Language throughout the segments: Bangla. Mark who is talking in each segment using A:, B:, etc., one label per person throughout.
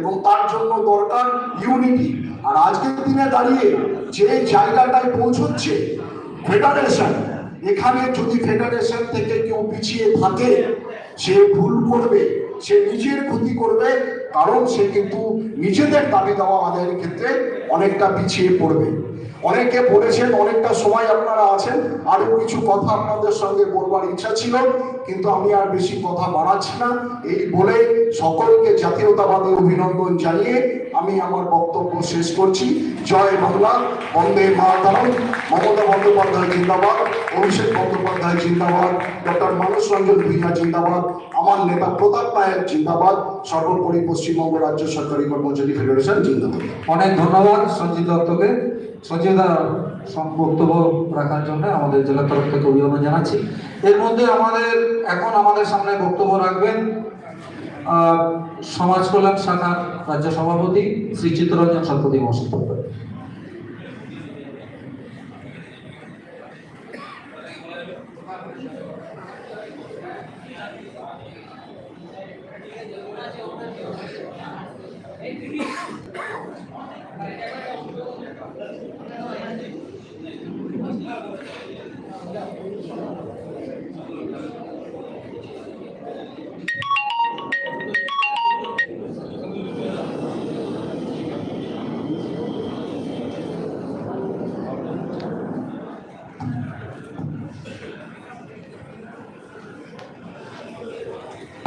A: এবং তার জন্য দরকার ইউনিটি আর আজকের দিনে দাঁড়িয়ে যে জায়গাটায় পৌঁছচ্ছে ফেডারেশন এখানে যদি ফেডারেশন থেকে কেউ পিছিয়ে থাকে, সে ভুল করবে, সে নিজের ক্ষতি করবে, কারণ সে কিন্তু নিজেদের দাবি দেওয়া আমাদের ক্ষেত্রে অনেকটা পিছিয়ে পড়বে। অনেকে বলেছেন, অনেকটা সময় আপনারা আছেন আরও কিছু কথা আপনাদের সঙ্গে বলবার ইচ্ছা ছিল, কিন্তু আমি আর বেশি কথা বাড়াচ্ছি না। এই বলে সকলকে জাতীয়তাবাদী অভিনন্দন জানিয়ে আমি আমার বক্তব্য শেষ করছি। জয় বাংলা, বন্দে মাতারম, মমতা বন্দ্যোপাধ্যায় জিন্দাবাদ, অভিষেক বন্দ্যোপাধ্যায় জিন্দাবাদ, ডক্টর মানস রঞ্জন ভূঁইয়া জিন্দাবাদ, আমার নেতা প্রতাপ নায়ক জিন্দাবাদ, সর্বোপরি পশ্চিমবঙ্গ রাজ্য সরকারি কর্মচারী ফেডারেশন জিন্দাবাদ।
B: অনেক ধন্যবাদ সঞ্জিত দত্তকে। সঞ্জিতা বক্তব্য রাখার জন্য আমাদের জেলা তরফ থেকে অভিনন্দন জানাচ্ছি। এর মধ্যে আমাদের, এখন আমাদের সামনে বক্তব্য রাখবেন সমাজ কল্যাণ শাখার রাজ্য সভাপতি শ্রী চিত্তরঞ্জন শতপথী মহোদয়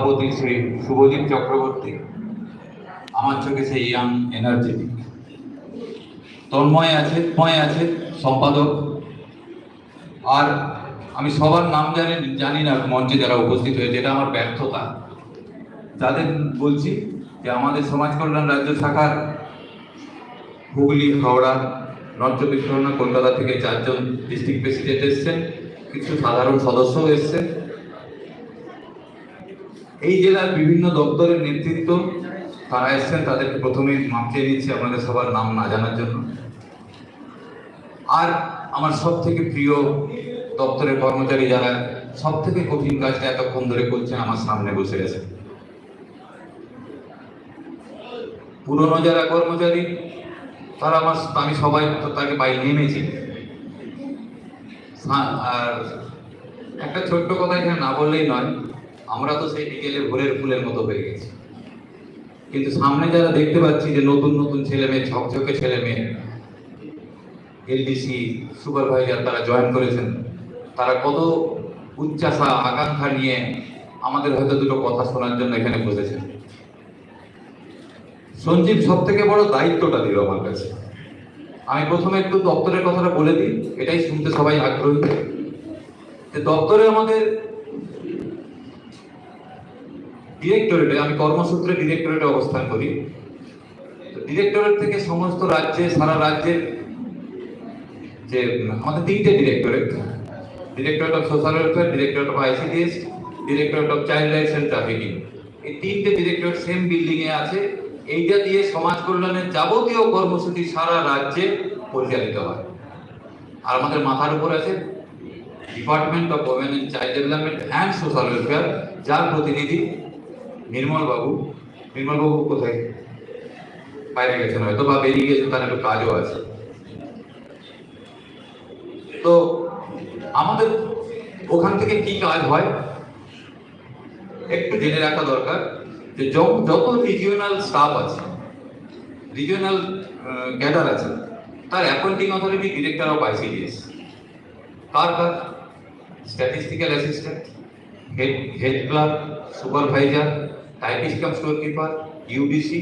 C: সভাপতি শ্রী শুভদীপ চক্রবর্তী আমার চোখে সেই ইয়াং এনার্জেটিক তন্ময় আছে তন্ময় আছে, সম্পাদক। আর আমি সবার নাম জানি জানি না মঞ্চে যারা উপস্থিত হয়েছে, এটা আমার ব্যর্থতা। যাদের বলছি যে আমাদের সমাজ কল্যাণ রাজ্য শাখার হুগলি, হাওড়া নর্থ চব্বিশ পরগনা কলকাতা থেকে চারজন ডিস্ট্রিক্ট প্রেসিডেন্ট এসছেন, কিছু সাধারণ সদস্যও এসছেন। এই জেলার বিভিন্ন দপ্তরের নেতৃত্ব তারা এসছেন তাদেরকে প্রথমে মাপিয়ে নিচ্ছি আপনাদের সবার নাম না জানার জন্য। আর আমার সব থেকে প্রিয় দপ্তরের কর্মচারী যারা সব থেকে কঠিন কাজটা এতক্ষণ ধরে করছেন আমার সামনে বসে গেছে। পুরনো যারা কর্মচারী তারা আমার আমি সবাই তাকে পাই নেমেছি। হ্যাঁ, আর একটা ছোট্ট কথা এখানে না বললেই নয় আমরা তো সেই বিকেলে ভোরের ফুলের মতো হয়ে গেছি। কিন্তু সামনে যারা দেখতে পাচ্ছি যে নতুন নতুন ছেলে মেয়ে, ঝকঝকে ছেলে মেয়ে, এলডিসি, সুপারভাইজার তারা জয়েন করেছেন, তারা কত উচ্চাসা আকাঙ্ক্ষা নিয়ে আমাদের হয়তো দুটো কথা শোনার জন্য এখানে বসেছেন। সঞ্জীব সব থেকে বড় দায়িত্বটা দিল আমার কাছে। আমি প্রথমে একটু দপ্তরের কথাটা বলে দিই, এটাই শুনতে সবাই আগ্রহী। দপ্তরে আমাদের ডিরেক্টরেটে আমি কর্মসূত্রে ডিরেক্টরেটে অবস্থান করি। ডিরেক্টরেট থেকে সমস্ত রাজ্যে, সারা রাজ্যের যে, আমাদের তিনটে directorate directorate of social welfare directorate of ICDS directorate of child rights and trafficking এই তিনটে ডিরেক্টরেট সেম বিল্ডিং এ আছে। এইটা দিয়ে সমাজ কল্যাণের যাবতীয় কর্মসূচি সারা রাজ্যে পরিচালিত হয়। আর আমাদের মাথার উপর আছে department of women child development and social welfare যার প্রতিনিধি নির্মল বাবু নির্মল বাবু কোথায়? বাইরে গেছেন হয়তো বা বেরিয়ে গেছেন, তার একটু কাজও আছে। তো আমাদের ওখান থেকে কি কাজ হয়? একটু জেনে রাখা দরকার যে যত রিজিওনাল স্টাফ আছে রিজিওনাল ক্যাডার আছে, তার appointing authority director of ICDS কার কাজ statistical assistant head head clerk supervisor typist cum store keeper UDC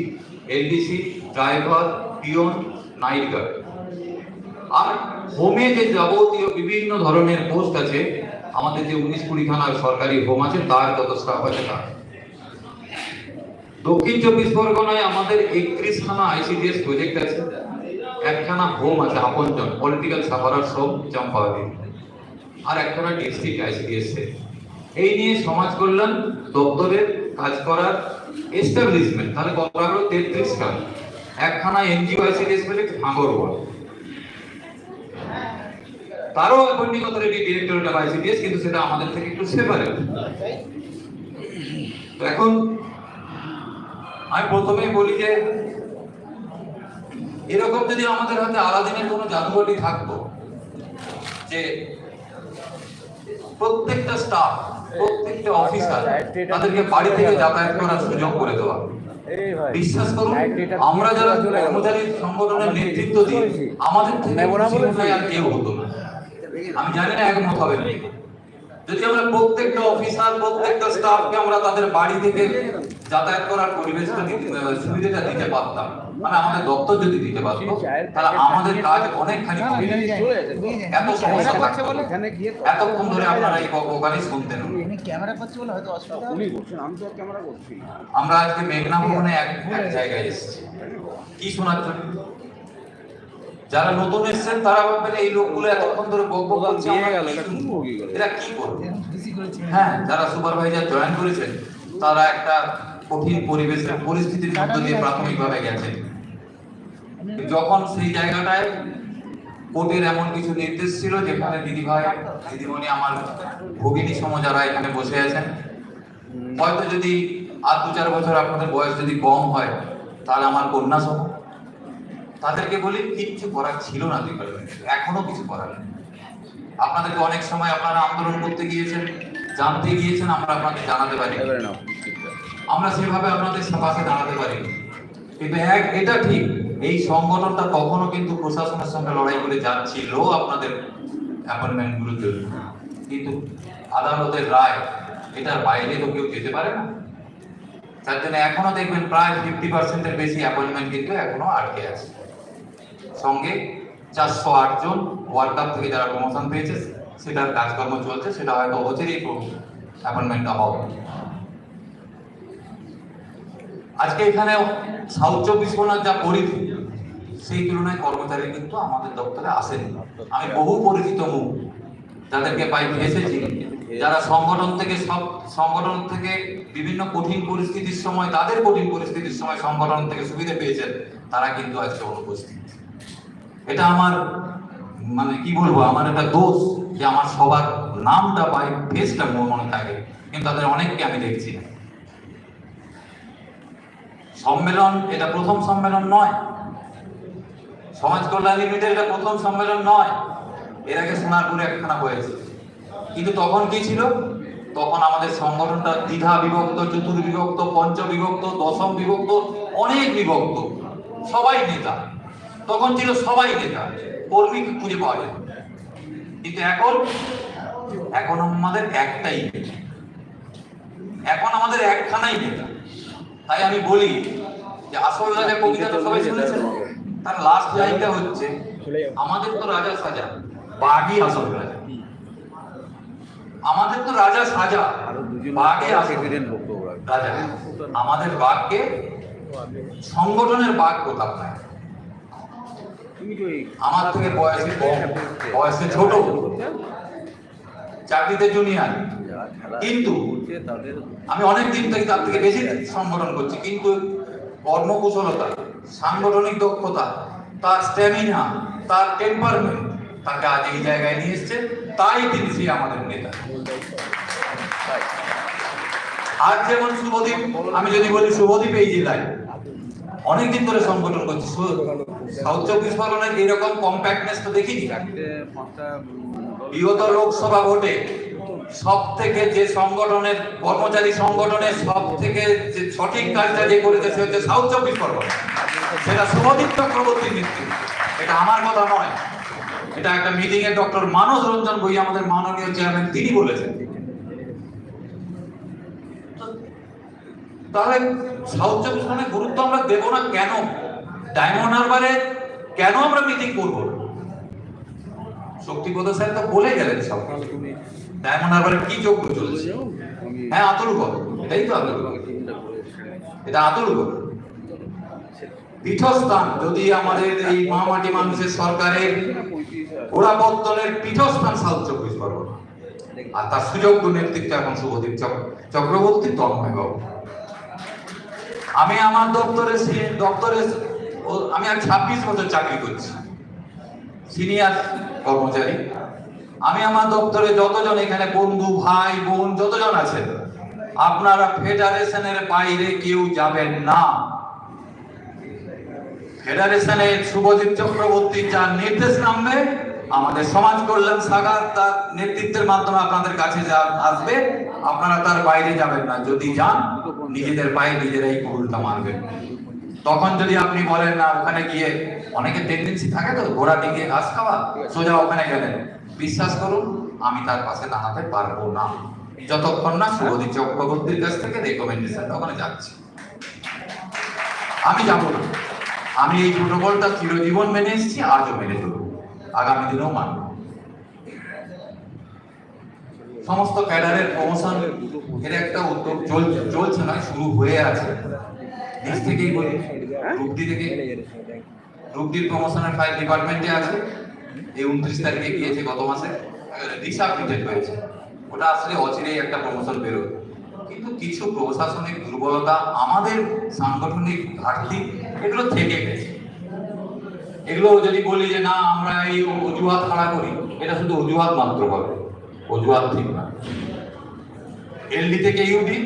C: LDC driver peon night guard আর হোমে যে যাবতীয় বিভিন্ন ধরনের পোস্ট আছে, আমাদের যে উনিশ কুড়িখানা সরকারি হোম আছে, তার যত স্টাফ আছে তার। দক্ষিণ চব্বিশ পরগনায় আমাদের একত্রিশ খানা আইসিডিএস প্রজেক্ট আছে, একখানা হোম আছে আপনজন পলিটিক্যাল সাফারার সব চম্পাওয়াতি আর একখানা ডিস্ট্রিক্ট আইসিডিএস এই নিয়ে সমাজ কল্যাণ দপ্তরের কাজ করার এস্টাবলিশমেন্ট তাহলে কত হলো তেত্রিশ খানা। একখানা এনজিও আইসিডিএস প্রজেক্ট ভাঙরওয়া তারও appointing authority directorate of ICDS কিন্তু সেটা আমাদের থেকে একটু সেপারেট তো এখন আমি প্রথমেই বলি যে, এরকম যদি আমাদের হাতে আলাদিনের কোনো জাদুঘরটি থাকতো, যে প্রত্যেকটা স্টাফ প্রত্যেকটা অফিসার তাদেরকে বাড়ি থেকে যাতায়াত করার সুযোগ করে দেওয়া। বিশ্বাস করুন আমরা যারা কর্মচারী সংগঠনের নেতৃত্ব দিই আমাদের থেকে আর কেউ হতো না। আমি জানি না একমত হবে না যদি আমরা প্রত্যেকটা অফিসার প্রত্যেকটা স্টাফকে আমরা তাদের বাড়ি থেকে যাতায়াত করার পরিবেশটা দিতে- সুবিধাটা দিতে পারতাম মানে আমাদের দপ্তর যদি দিতে পারতো তাহলে আমাদের কাজ অনেকখানি এত সমস্যা থাকতো না। এতক্ষণ ধরে আপনারা এই বকবকানি শুনতেন আমরা আজকে মেঘনা ভবনে এক এক জায়গায় এসেছি। কি শোনার জন্য? যারা নতুন এসেছেন তারা ভাববেন এই লোকগুলো এতক্ষণ ধরে বকবক করছে। এরা কি করবে? হ্যাঁ যারা সুপারভাইজার জয়েন করেছেন তারা একটা কঠিন পরিবেশের পরিস্থিতির মধ্য দিয়ে প্রাথমিকভাবে গেছেন যখন সেই জায়গাটায় কোর্টের এমন কিছু নির্দেশ ছিল যেখানে দিদিভাই দিদিমণি আমার ভগিনী সম যারা এখানে বসে আছেন হয়তো যদি আর দু চার বছর আপনাদের বয়স যদি কম হয় তাহলে আমার কন্যা সম তাদেরকে বলি কিচ্ছু করার ছিল না ডিপার্টমেন্ট এখনও কিছু করার নেই। আপনাদেরকে অনেক সময় আপনারা আন্দোলন করতে গিয়েছেন জানতে গিয়েছেন আমরা আপনাদের জানাতে পারি আমরা সেভাবে আপনাদের পাশে দাঁড়াতে পারি কিন্তু এক এটা ঠিক এই সংগঠনটা কখনো কিন্তু প্রশাসনের সঙ্গে লড়াই করে যাচ্ছিল আপনাদের অ্যাপয়েন্টমেন্ট জন্য। কিন্তু আদালতের রায় এটার বাইরে তো কেউ যেতে পারে না। তার জন্য এখনও দেখবেন প্রায় ফিফটি পার্সেন্টের বেশি অ্যাপয়েন্টমেন্ট কিন্তু এখনও আটকে আছে। সঙ্গে চারশো আট জন ওয়ার্ল্ড কাপ থেকে যারা প্রমোশন পেয়েছে, সেটার কাজকর্ম চলছে, সেটা হয়তো অচিরেই অ্যাপয়েন্টমেন্টটা হবে। আজকে এখানে সাউথ চব্বিশ পরগনার যা পরিধি, সেই তুলনায় কর্মচারী কিন্তু আমাদের দপ্তরে আসেনি। আমি বহু পরিচিত মুখ, যাদেরকে পাই এসেছি যারা সংগঠন থেকে সব, সংগঠন থেকে বিভিন্ন কঠিন পরিস্থিতির সময়, তাদের কঠিন পরিস্থিতির সময় সংগঠন থেকে সুবিধা পেয়েছেন, তারা কিন্তু আজকে অনুপস্থিত। এটা আমার মানে কি বলব, আমার একটা দোষ যে আমার সবার নামটা পাই ফেসটা মনে থাকে, কিন্তু তাদের অনেককে আমি দেখছি না। সম্মেলন এটা প্রথম সম্মেলন নয়। সমাজ কল্যাণ লিমিটেড এটা প্রথম সম্মেলন নয়। এর আগে সোনারপুরে একখানা হয়েছে। কিন্তু তখন কি ছিল? তখন আমাদের সংগঠনটা দ্বিধা বিভক্ত, চতুর্বিভক্ত পঞ্চ বিভক্ত দশম বিভক্ত, অনেক বিভক্ত, সবাই নেতা। তখন ছিল সবাই নেতা কর্মী খুঁজে পাওয়া যেত কিন্তু এখন এখন আমাদের একটাই নেতা। এখন আমাদের একখানাই নেতা তাই আমি বলি যে আসল রাজা কবিতাটা সবাই শুনেছেন? তার লাস্ট লাইনটা হচ্ছে আমাদের তো রাজা সাজা বাঘই আসল রাজা। আমাদের তো রাজা সাজা বাঘে রাজা। আমাদের বাঘকে সংগঠনের বাঘ প্রতাপ নাই আমার থেকে বয়সে কম। বয়সে ছোট। চাকরিতে কিন্তু আমি অনেক দিন থেকে তার থেকে বেশি সংগঠন করছি, কিন্তু কর্মকুশলতা, সাংগঠনিক দক্ষতা, তার স্ট্যামিনা তার টেম্পারমেন্ট তাকে আজ এই জায়গায় নিয়ে এসছে। তাই তিনি সেই আমাদের নেতা। আজ যেমন শুভদীপ, আমি যদি বলি শুভদীপ এই জেলায় অনেকদিন ধরে সংগঠন করছি। সাউথ চব্বিশ পরগনার এরকম কম্প্যাক্টনেস তো দেখিনি? বিগত লোকসভা ভোটে সব থেকে যে সংগঠনের কর্মচারী সংগঠনের সব থেকে যে সঠিক কাজটা যে করেছে সে হচ্ছে সাউথ চব্বিশ পরগনা। সেটা শুভদীপ চক্রবর্তীর নেতৃত্ব। এটা আমার কথা নয়। এটা একটা মিটিং এ ডক্টর মানস রঞ্জন বই আমাদের মাননীয় চেয়ারম্যান তিনি বলেছেন তো- তাহলে সাউথ চব্বিশ গুরুত্ব আমরা দেবো না কেন? ডায়মন্ড হারবারে কেন আমরা মিটিং করব? শক্তিপদ স্যার তো বলে গেলেন ডায়মন্ড হারবারে কি যোগ্য হ্যাঁ আতুল ঘর এটাই তো এটা আতুল ঘর পীঠস্থান, যদি আমাদের এই মামাটি মানুষের সরকারের পীঠস্থান সাউথ চব্বিশ পরগনা আর তার সুযোগ্য নেতৃত্ব এখন শুভদীপ চক- চক্রবর্তী তন্ময় বাবু। আমি আমার দপ্তরে দপ্তরে আমি আর ছাব্বিশ বছর চাকরি করছি। সিনিয়র কর্মচারী। আমি আমার দপ্তরে যতজন এখানে বন্ধু, ভাই, বোন, যতজন আছেন, আপনারা ফেডারেশনের বাইরে কেউ যাবেন না। ফেডারেশনের শুভজিৎ চক্রবর্তী যার নির্দেশ নামবে, আমাদের সমাজ কল্যাণ শাখা তার নেতৃত্বের মাধ্যমে আপনাদের কাছে যা আসবে আপনারা তার বাইরে যাবেন না। যদি যান, নিজেদের পায়ে নিজেরাই কুড়ুলটা মারবেন। তখন যদি আপনি বলেন, না, ওখানে গিয়ে অনেকের টেন্ডেন্সি থাকে তো, ঘোড়া দিকে ঘাস খাওয়া, সোজা ওখানে গেলেন। বিশ্বাস করুন, আমি তার পাশে দাঁড়াতে পারব না। যতক্ষণ না শুভজিৎ চক্রবর্তীর কাছ থেকে রেকমেন্ডেশন ওখানে যাচ্ছে। আমি যাব না। আমি এই প্রোটোকলটা চিরজীবন মেনে এসেছি, আজও মেনে চলব। আগামী দিনেও মানব। সমস্ত ক্যাডারের প্রমোশন এর একটা উদ্যোগ চলছে চলছে নয় শুরু হয়ে আছে। নিজ থেকেই বলি রূপদি থেকে। রূপদির প্রমোশনের ফাইল ডিপার্টমেন্টে আছে। এই উনত্রিশ তারিখে গিয়েছে গত মাসে। ডিসাবমিটেড হয়েছে। ওটা আসলে অচিরেই একটা প্রমোশন বেরোবে কিন্তু কিছু প্রশাসনিক দুর্বলতা, আমাদের সাংগঠনিক ঘাটতি, এগুলো থেকে গেছে। এগুলো যদি বলি যে, না, আমরা এই অজুহাত খাড়া করি, এটা শুধু অজুহাত মাত্র হবে। অজুহাত ঠিক না। এলডি থেকে ইউডি,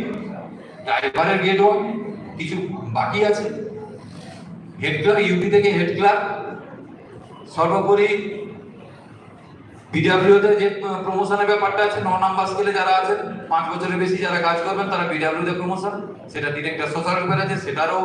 C: ড্রাইভারের গেট ওয়ান কিছু বাকি আছে। হেড ক্লার্ক ইউডি থেকে হেড ক্লার্ক সর্বোপরি বিডাব্লিউ তে যে প্রমোশনের ব্যাপারটা আছে, ন নাম্বার স্কেলে যারা আছেন, পাঁচ বছরের বেশি যারা কাজ করবেন, তারা বিডাব্লিউ তে প্রমোশন সেটা ডিরেক্টর সোশ্যাল ওয়েলফেয়ার আছে, সেটারও